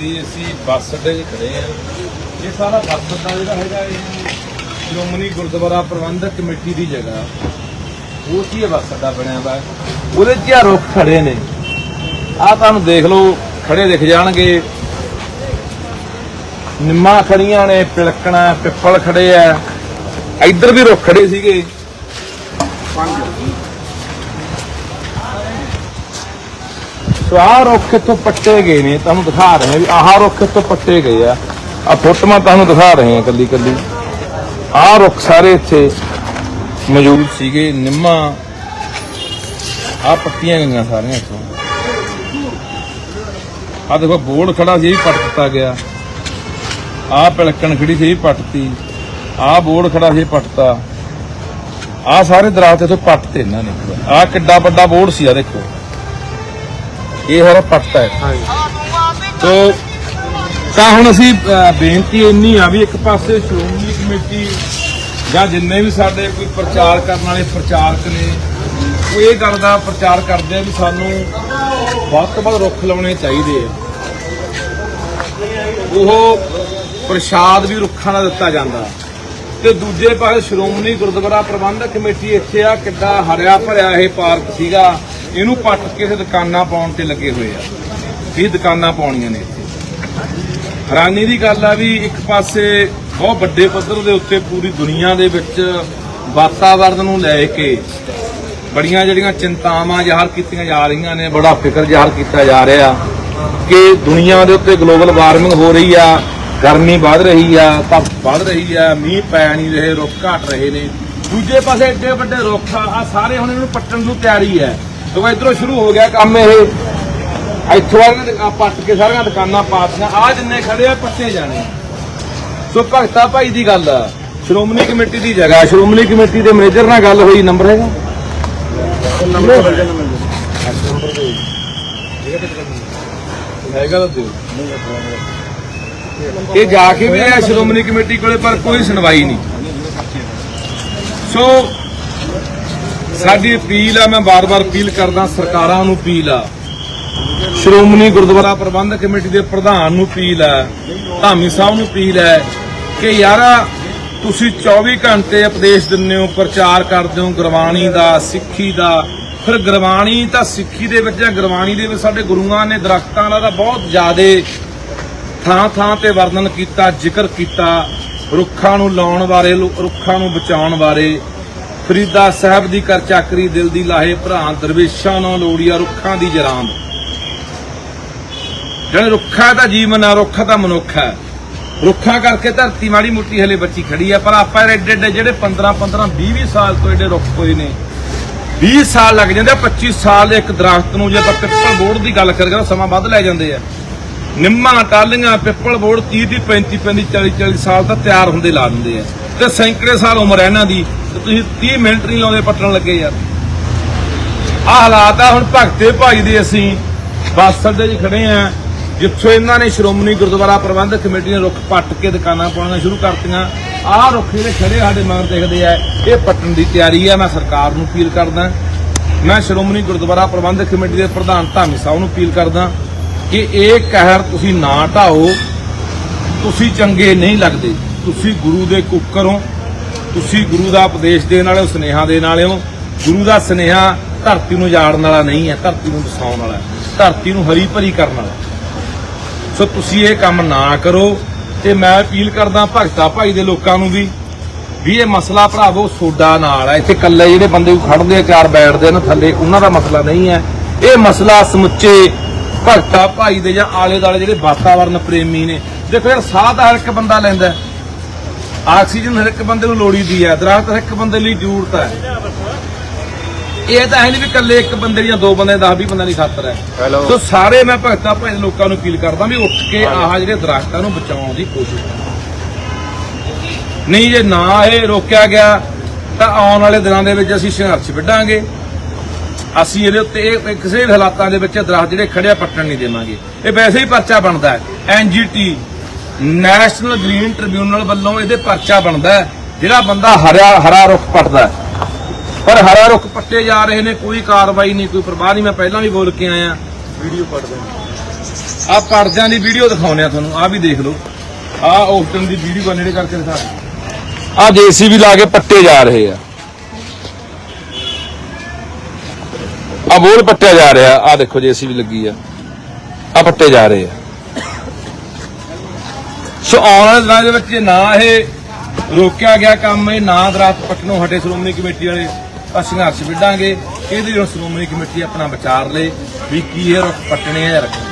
ਦੀ ਅਸੀਂ ਬੱਸ ਅੱਡੇ 'ਚ ਖੜੇ ਆ ਇਹ ਸਾਰਾ ਬੱਸ ਅੱਡਾ ਜਿਹੜਾ ਹੈਗਾ, ਇਹ ਸ਼੍ਰੋਮਣੀ ਗੁਰਦੁਆਰਾ ਪ੍ਰਬੰਧਕ ਕਮੇਟੀ ਦੀ ਜਗ੍ਹਾ। ਉਹ ਕੀ ਬੱਸ ਅੱਡਾ ਬਣਿਆ ਵਾ। ਉਹਦੇ 'ਚ ਆ ਰੁੱਖ ਖੜੇ ਨੇ। ਆ ਤੁਹਾਨੂੰ ਦੇਖ ਲਓ, ਖੜੇ ਦਿਖ ਜਾਣਗੇ। ਨਿੰਮਾਂ ਖੜੀਆਂ ਨੇ, ਪਿਲਕਣਾ, ਪਿੱਪਲ ਖੜੇ ਆ। ਇੱਧਰ ਵੀ ਰੁੱਖ ਖੜੇ ਸੀਗੇ। ਸੋ ਆਹ ਰੁੱਖ ਇੱਥੋਂ ਪੱਟੇ ਗਏ ਨੇ, ਤੁਹਾਨੂੰ ਦਿਖਾ ਰਹੇ ਹਾਂ ਵੀ ਆਹ ਰੁੱਖ ਇੱਥੋਂ ਪੱਟੇ ਗਏ ਆ। ਆ ਫੋਟੋਆਂ ਤੁਹਾਨੂੰ ਦਿਖਾ ਰਹੇ ਹਾਂ ਕੱਲੀ ਕੱਲੀ ਆਹ ਰੁੱਖ ਸਾਰੇ ਇੱਥੇ ਮੌਜੂਦ ਸੀਗੇ, ਨਿੰਮਾਂ। ਆਹ ਪੱਟੀਆਂ ਗਈਆਂ ਸਾਰੀਆਂ ਇੱਥੋਂ। ਆਹ ਦੇਖੋ, ਬੋਰਡ ਖੜਾ ਸੀ, ਇਹ ਵੀ ਪੱਟ ਦਿੱਤਾ ਗਿਆ। ਆਹ ਪਿਲਕਣ ਖੜੀ ਸੀ, ਇਹ ਵੀ ਪੱਟਤੀ ਆਹ ਬੋਰਡ ਖੜਾ ਸੀ ਪੱਟਤਾ ਆਹ ਸਾਰੇ ਦਰਖਤ ਇੱਥੋਂ ਪੱਟਤੇ ਇਹਨਾਂ ਨੇ। ਆਹ ਕਿੱਡਾ ਵੱਡਾ ਬੋਰਡ ਸੀ ਆ ਦੇਖੋ। ਇਹ ਹਰਾ ਪੱਟਤਾ ਹੈ। ਤੋ ਤਾਂ ਹੁਣ ਅਸੀਂ ਬੇਨਤੀ ਇੰਨੀ ਆ ਵੀ ਇੱਕ ਪਾਸੇ ਸ਼੍ਰੋਮਣੀ ਕਮੇਟੀ ਜਾਂ ਜਿੰਨੇ ਵੀ ਸਾਡੇ ਕੋਈ ਪ੍ਰਚਾਰ ਕਰਨ ਵਾਲੇ ਪ੍ਰਚਾਰਕ ਨੇ ਉਹ ਇਹ ਗੱਲ ਦਾ ਪ੍ਰਚਾਰ ਕਰਦੇ ਆ ਵੀ ਸਾਨੂੰ ਵੱਧ ਤੋਂ ਵੱਧ ਰੁੱਖ ਲਾਉਣੇ ਚਾਹੀਦੇ ਆ। ਉਹ ਪ੍ਰਸ਼ਾਦ ਵੀ ਰੁੱਖਾਂ ਦਾ ਦਿੱਤਾ ਜਾਂਦਾ। ਤੇ ਦੂਜੇ ਪਾਸੇ ਸ਼੍ਰੋਮਣੀ ਗੁਰਦੁਆਰਾ ਪ੍ਰਬੰਧਕ ਕਮੇਟੀ ਇੱਥੇ ਆ ਕਿੱਡਾ ਹਰਿਆ ਭਰਿਆ ਇਹ ਪਾਰਕ ਸੀਗਾ। ਇਹਨੂੰ ਪੱਟ ਕੇ ਤੇ ਦੁਕਾਨਾਂ ਪਾਉਣ ਤੇ ਲੱਗੇ ਹੋਏ ਆ। ਇਹ ਦੁਕਾਨਾਂ ਪਾਉਣੀਆਂ ਨੇ ਇੱਥੇ। ਹੈਰਾਨੀ ਦੀ ਗੱਲ ਆ ਵੀ ਇੱਕ ਪਾਸੇ ਬਹੁਤ ਵੱਡੇ ਪੱਧਰ ਦੇ ਉੱਤੇ ਪੂਰੀ ਦੁਨੀਆ ਦੇ ਵਿੱਚ ਵਾਤਾਵਰਣ ਨੂੰ ਲੈ ਕੇ ਬੜੀਆਂ ਜਿਹੜੀਆਂ ਚਿੰਤਾਵਾਂ ਜ਼ਾਹਰ ਕੀਤੀਆਂ ਜਾ ਰਹੀਆਂ ਨੇ, ਬੜਾ ਫਿਕਰ ਜ਼ਾਹਰ ਕੀਤਾ ਜਾ ਰਿਹਾ ਕਿ ਦੁਨੀਆ ਦੇ ਉੱਤੇ ਗਲੋਬਲ ਵਾਰਮਿੰਗ ਹੋ ਰਹੀ ਆ, ਗਰਮੀ ਵੱਧ ਰਹੀ ਆ ਧੁੱਪ ਵੱਧ ਰਹੀ ਆ, ਮੀਂਹ ਪੈ ਨਹੀਂ ਰਹੇ, ਰੁੱਖ ਘਟ ਰਹੇ ਨੇ। ਦੂਜੇ ਪਾਸੇ ਏਡੇ ਵੱਡੇ ਰੁੱਖ ਆ, ਆਹ ਸਾਰੇ ਹੁਣ ਇਹਨੂੰ ਪੱਟਣ ਨੂੰ ਤਿਆਰੀ ਹੈ। ਕਿਉਂਕਿ ਇਧਰੋਂ ਸ਼ੁਰੂ ਹੋ ਗਿਆ ਕੰਮ ਇਹ। ਇੱਥੋਂ ਆ ਪੱਟ ਕੇ ਸਾਰੀਆਂ ਦੁਕਾਨਾਂ ਪਾਤੀਆਂ ਆ ਜਿੰਨੇ ਖੜੇ ਆ ਪੱਟੇ ਜਾਣੇ। ਸੋ ਭਗਤਾ ਭਾਈ ਦੀ ਗੱਲ ਸ਼੍ਰੋਮਣੀ ਕਮੇਟੀ ਦੀ ਜਗ੍ਹਾ। ਸ਼੍ਰੋਮਣੀ ਕਮੇਟੀ ਦੇ ਮੈਨੇਜਰ ਨਾਲ ਗੱਲ ਹੋਈ। ਨੰਬਰ ਹੈਗਾ? ਹੈਗਾ। ਤਾਂ ਦਿਓ ਇਹ ਜਾ ਕੇ ਵੀ ਆਇਆ ਸ਼੍ਰੋਮਣੀ ਕਮੇਟੀ ਕੋਲੇ ਪਰ ਕੋਈ ਸੁਣਵਾਈ ਨਹੀਂ। ਸੋ ਸਾਡੀ ਅਪੀਲ ਆ, ਮੈਂ ਬਾਰ-ਬਾਰ ਅਪੀਲ ਕਰਦਾ ਸਰਕਾਰਾਂ ਨੂੰ ਅਪੀਲ ਆ। ਸ਼੍ਰੋਮਣੀ ਗੁਰਦੁਆਰਾ ਪ੍ਰਬੰਧਕ ਕਮੇਟੀ ਦੇ ਪ੍ਰਧਾਨ ਨੂੰ ਅਪੀਲ ਆ, ਧਾਮੀ ਸਾਹਿਬ ਨੂੰ ਅਪੀਲ ਹੈ ਕਿ ਯਾਰਾ ਤੁਸੀਂ 24 ਘੰਟੇ ਉਪਦੇਸ਼ ਦਿੰਦੇ ਹੋ, ਪ੍ਰਚਾਰ ਕਰਦੇ ਹੋ ਗੁਰਬਾਣੀ ਦਾ, ਸਿੱਖੀ ਦਾ। ਫਿਰ ਗੁਰਬਾਣੀ ਤਾਂ ਸਿੱਖੀ ਦੇ ਵਿੱਚ ਜਾਂ ਗੁਰਬਾਣੀ ਦੇ ਵਿੱਚ ਸਾਡੇ ਗੁਰੂਆਂ ਨੇ ਦਰਖਤਾਂ ਦਾ ਤਾਂ ਬਹੁਤ ਜ਼ਿਆਦਾ ਥਾਂ ਥਾਂ ਤੇ ਵਰਣਨ ਕੀਤਾ, ਜ਼ਿਕਰ ਕੀਤਾ ਰੁੱਖਾਂ ਨੂੰ ਲਾਉਣ ਬਾਰੇ, ਰੁੱਖਾਂ ਨੂੰ ਬਚਾਉਣ ਬਾਰੇ। ਫਰੀਦਾ ਸਾਹਿਬ ਦੀ ਕਰ ਚਾਕਰੀ, ਦਿਲ ਦੀ ਲਾਹੇ ਭਰਾ ਦਰਵੇਸ਼ਾਂ ਨਾਲ ਲੋੜੀਆ ਰੁੱਖਾਂ ਦੀ ਜਰਾਂਦ ਜਿਹੜੇ ਰੁੱਖਾਂ ਦਾ ਜੀਵਨ ਆ, ਰੁੱਖਾਂ ਦਾ ਮਨੁੱਖ ਹੈ ਰੁੱਖਾਂ ਕਰਕੇ ਧਰਤੀ ਮਾੜੀ ਮੁੱਟੀ ਹਲੇ ਬੱਚੀ ਖੜੀ ਆ, ਪਰ ਆਪਾਂ ਐਡੇ ਐਡੇ ਜਿਹੜੇ 15 15 20 20 ਸਾਲ ਤੋਂ ਐਡੇ ਰੁੱਖ ਹੋਏ ਨੇ 20 ਸਾਲ ਲੱਗ ਜਾਂਦੇ ਆ 25 ਸਾਲ ਦੇ ਇੱਕ ਦਰਖਤ ਨੂੰ ਜੇ ਆਪਾਂ ਪਿੱਪਲ ਬੋਰਡ ਦੀ ਗੱਲ ਕਰੀਏ ਤਾਂ ਸਮਾਂ ਵੱਧ ਲੈ ਜਾਂਦੇ ਆ। ਨਿੰਮਾ ਟਾਲੀਆਂ ਪਿੱਪਲ ਬੋਰਡ 30 ਦੀ 35 35 40 40 ਸਾਲ ਤਾਂ ਤਿਆਰ ਹੁੰਦੇ ਲਾ ਦਿੰਦੇ ਆ। ਤੇ ਸੈਂਕੜੇ ਸਾਲ ਉਮਰ ਹੈ ਇਹਨਾਂ ਦੀ ਤੇ ਤੁਸੀਂ 30 ਮਿੰਟ ਨਹੀਂ ਲਾਉਂਦੇ ਪੱਟਣ ਲੱਗੇ ਯਾਰ। ਆ ਹਾਲਾਤ ਆ, ਹੁਣ ਭਗਤੇ ਭਾਈ ਦੇ ਅਸੀਂ ਬੱਸ ਅੱਡੇ 'ਚ ਖੜੇ ਆ, ਜਿੱਥੋਂ ਇਹਨਾਂ ਨੇ ਸ਼੍ਰੋਮਣੀ ਗੁਰਦੁਆਰਾ ਪ੍ਰਬੰਧਕ ਕਮੇਟੀ ਨੇ ਰੁੱਖ ਪੱਟ ਕੇ ਦੁਕਾਨਾਂ ਪਾਉਣੀਆਂ ਸ਼ੁਰੂ ਕਰਤੀਆਂ। ਆਹ ਰੁੱਖ ਜਿਹੜੇ ਖੜੇ ਸਾਡੇ ਮਗਰ ਦੇਖਦੇ ਆ, ਇਹ ਪੱਟਣ ਦੀ ਤਿਆਰੀ ਆ। ਮੈਂ ਸਰਕਾਰ ਨੂੰ ਅਪੀਲ ਕਰਦਾ, ਮੈਂ ਸ਼੍ਰੋਮਣੀ ਗੁਰਦੁਆਰਾ ਪ੍ਰਬੰਧਕ ਕਮੇਟੀ ਦੇ ਪ੍ਰਧਾਨ ਧਾਮੀ ਸਾਹਿਬ ਨੂੰ ਅਪੀਲ ਕਰਦਾ ਕਿ ਇਹ ਕਹਿਰ ਤੁਸੀਂ ਨਾ ਢਾਓ, ਤੁਸੀਂ ਚੰਗੇ ਨਹੀਂ ਲੱਗਦੇ। ਤੁਸੀਂ ਗੁਰੂ ਦੇ ਕੁੱਕਰ ਹੋ, ਤੁਸੀਂ ਗੁਰੂ ਦਾ ਉਪਦੇਸ਼ ਦੇਣ ਵਾਲੇ ਹੋ, ਸੁਨੇਹਾ ਦੇਣ ਵਾਲੇ ਹੋ। ਗੁਰੂ ਦਾ ਸੁਨੇਹਾ ਧਰਤੀ ਨੂੰ ਜਾੜਨ ਵਾਲਾ ਨਹੀਂ ਹੈ, ਧਰਤੀ ਨੂੰ ਵਸਾਉਣ ਵਾਲਾ ਧਰਤੀ ਨੂੰ ਹਰੀ ਭਰੀ ਕਰਨ ਵਾਲਾ ਸੋ ਤੁਸੀਂ ਇਹ ਕੰਮ ਨਾ ਕਰੋ ਤੇ ਮੈਂ ਅਪੀਲ ਕਰਦਾ ਭਗਤਾ ਭਾਈ ਦੇ ਲੋਕਾਂ ਨੂੰ ਵੀ ਵੀ ਇਹ ਮਸਲਾ ਭਰਾਵੋ ਸੋਡਾ ਨਾਲ ਹੈ। ਇੱਥੇ ਇਕੱਲੇ ਜਿਹੜੇ ਬੰਦੇ ਖੜਦੇ ਆ, ਚਾਰ ਬੈਠਦੇ ਨੇ ਥੱਲੇ, ਉਹਨਾਂ ਦਾ ਮਸਲਾ ਨਹੀਂ ਹੈ। ਇਹ ਮਸਲਾ ਸਮੁੱਚੇ ਭਗਤਾ ਭਾਈ ਦੇ ਜਾਂ ਆਲੇ ਦੁਆਲੇ ਜਿਹੜੇ ਵਾਤਾਵਰਨ ਪ੍ਰੇਮੀ ਨੇ। ਦੇਖੋ ਯਾਰ, ਸਾਹ ਦਾ ਹਰ ਇੱਕ ਬੰਦਾ ਲੈਂਦਾ ਆਕਸੀਜਨ ਹਰ ਇੱਕ ਬੰਦੇ ਨੂੰ ਲੋੜੀਦੀ ਹੈ ਦਰਖਤ ਹਰ ਇੱਕ ਬੰਦੇ ਲਈ ਜ਼ਰੂਰਤ ਹੈ ਇਹ ਤਾਂ ਹੈ ਨਹੀਂ ਵੀ ਇਕੱਲੇ ਇੱਕ ਬੰਦੇ ਜਾਂ ਦੋ ਬੰਦੇ 10 20 ਬੰਦਿਆਂ ਦੀ ਖਾਤਰ ਹੈ. ਸੋ ਸਾਰੇ ਮੈਂ ਭਗਤਾਂ ਭਾਈ ਲੋਕਾਂ ਨੂੰ ਅਪੀਲ ਕਰਦਾ ਵੀ ਉੱਠ ਕੇ ਆਹ ਜਿਹੜੇ ਦਰਖਤਾਂ ਨੂੰ ਬਚਾਉਣ ਦੀ ਕੋਸ਼ਿਸ਼ ਕਰੋ। ਨਹੀਂ ਜੇ ਨਾ ਇਹ ਰੋਕਿਆ ਗਿਆ ਤਾਂ ਆਉਣ ਵਾਲੇ ਦਿਨਾਂ ਦੇ ਵਿੱਚ ਅਸੀਂ ਸੰਘਰਸ਼ ਵਿੱਢਾਂਗੇ। ਅਸੀਂ ਇਹਦੇ ਉੱਤੇ ਕਿਸੇ ਵੀ ਹਾਲਾਤਾਂ ਦੇ ਵਿੱਚ ਦਰਖਤ ਜਿਹੜੇ ਖੜਿਆ ਪੱਟਣ ਨਹੀਂ ਦੇਵਾਂਗੇ। ਇਹ ਵੈਸੇ ਹੀ ਪਰਚਾ ਬਣਦਾ ਹੈ। ਐਨਜੀਟੀ ਨੈਸ਼ਨਲ ਗ੍ਰੀਨ ਟ੍ਰਿਬਿਊਨਲ ਵੱਲੋਂ ਇਹਦੇ ਪਰਚਾ ਬਣਦਾ ਹੈ ਜਿਹੜਾ ਬੰਦਾ ਹਰਾ ਹਰਾ ਰੁੱਖ ਪੱਟਦਾ। ਪਰ ਹਰਾ ਰੁੱਖ ਪੱਟੇ ਜਾ ਰਹੇ ਨੇ ਕੋਈ ਕਾਰਵਾਈ ਨਹੀਂ ਕੋਈ ਪ੍ਰਵਾਹ ਨਹੀਂ ਮੈਂ ਪਹਿਲਾਂ ਵੀ ਬੋਲ ਕੇ ਆਇਆ। ਵੀਡੀਓ ਪੜਦਾ ਆ ਪਰਦਿਆਂ ਦੀ ਵੀਡੀਓ ਦਿਖਾਉਨੇ ਆ ਤੁਹਾਨੂੰ ਆ ਵੀ ਦੇਖ ਲਓ। ਆ ਟਾਈਮ ਦੀ ਵੀਡੀਓ ਨੇੜੇ ਕਰਕੇ ਦਿਖਾ। ਆ ਜੀਸੀਬੀ ਲਾ ਕੇ ਪੱਟੇ ਜਾ ਰਹੇ ਆ। ਆ ਬੋਲ ਪੱਟਿਆ ਜਾ ਰਿਹਾ ਆ ਦੇਖੋ ਜੀਸੀਬੀ ਲੱਗੀ ਆ। ਆ ਪੱਟੇ ਜਾ ਰਹੇ ਆ। ਸੋ ਆਉਣ ਵਾਲੇ ਦਿਨਾਂ ਦੇ ਵਿੱਚ ਜੇ ਨਾ ਇਹ ਰੋਕਿਆ ਗਿਆ ਕੰਮ, ਇਹ ਨਾ ਦਰਖਤ ਪੱਟਣੋਂ ਹਟੇ ਸ਼੍ਰੋਮਣੀ ਕਮੇਟੀ ਵਾਲੇ ਤਾਂ ਸੰਘਰਸ਼ ਵਿੱਢਾਂਗੇ। ਇਹਦੇ ਲਈ ਹੁਣ ਸ਼੍ਰੋਮਣੀ ਕਮੇਟੀ ਆਪਣਾ ਵਿਚਾਰ ਲੇ ਵੀ ਕੀ ਇਹ ਰੁੱਖ ਪੱਟਣੇ ਆ ਜਾਂ ਰੱਖਣੇ